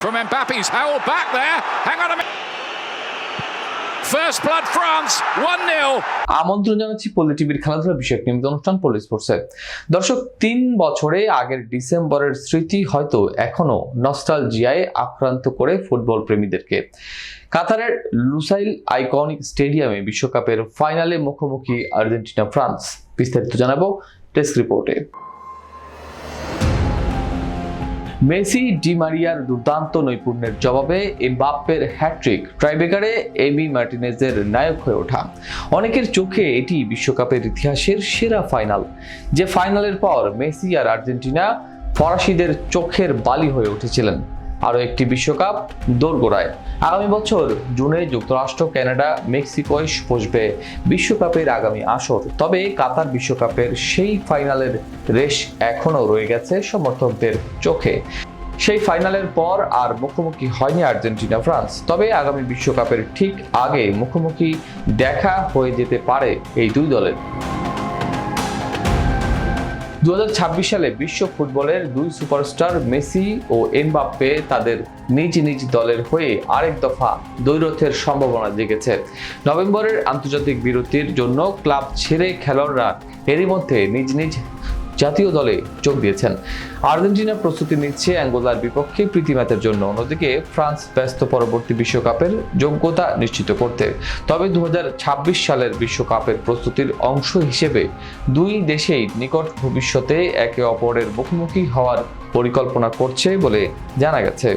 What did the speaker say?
From Mbappe's held back there. Hang on a minute. First blood, France 1 0. আমন্ত্রণ জানাচ্ছি পল্লী টিভির খেলাধুলা বিষয়ক নিয়মিত অনুষ্ঠান পল্লী স্পোর্টসে দর্শক, তিন বছরে আগের ডিসেম্বরের স্মৃতি হয়তো এখনও নস্টালজিয়ায় আক্রান্ত করে ফুটবল প্রেমীদেরকে কাতারের লুসাইল আইকনিক স্টেডিয়ামে বিশ্বকাপের ফাইনালে মুখোমুখি আর্জেন্টিনা, ফ্রান্স বিস্তারিত জানাব টেস্ট রিপোর্টে মেসি ডিমারিয়ার দুর্দান্ত নৈপুণ্যের জবাবে এমবাপ্পের হ্যাট্রিক ট্রাইবেকারে এমি মার্টিনেজের নায়ক হয়ে ওঠা। অনেকের চোখে এটি বিশ্বকাপের ইতিহাসের সেরা ফাইনাল। যে ফাইনালের পর মেসি আর আর্জেন্টিনা ফরাসিদের চোখের বালি হয়ে উঠেছিলেন। আরও একটি বিশ্বকাপ দোরগোড়ায়। আগামী বছর জুনে যুক্তরাষ্ট্র, কানাডা, মেক্সিকোয় বসবে বিশ্বকাপের আগামী আসর। তবে কাতার বিশ্বকাপের সেই ফাইনালের রেশ এখনও রয়ে গেছে সমর্থকদের চোখে। সেই ফাইনালের পর আর মুখোমুখি হয়নি আর্জেন্টিনা, ফ্রান্স। তবে আগামী বিশ্বকাপের ঠিক আগে মুখোমুখি দেখা হয়ে যেতে পারে এই দুই দলের। দু হাজার ছাব্বিশ সালে বিশ্ব ফুটবলের দুই সুপারস্টার মেসি ও এমবাপ্পে তাদের নিজ নিজ দলের হয়ে আরেক দফা দৈরথের সম্ভাবনা জেগেছে। নভেম্বরের আন্তর্জাতিক বিরতির জন্য ক্লাব ছেড়ে খেলোয়াড়রা এরই মধ্যে নিজ নিজ জাতীয় দলে যোগ দিয়েছেন। আর্জেন্টিনা প্রস্তুতি নিচ্ছে অ্যাঙ্গোলার বিপক্ষে প্রীতি ম্যাচের জন্য। অন্যদিকে ফ্রান্স ব্যস্ত পরবর্তী বিশ্বকাপের যোগ্যতা নিশ্চিত করতে। তবে দু হাজার ছাব্বিশ সালের বিশ্বকাপের প্রস্তুতির অংশ হিসেবে দুই দেশেই নিকট ভবিষ্যতে একে অপরের মুখোমুখি হওয়ার পরিকল্পনা করছে বলে জানা গেছে।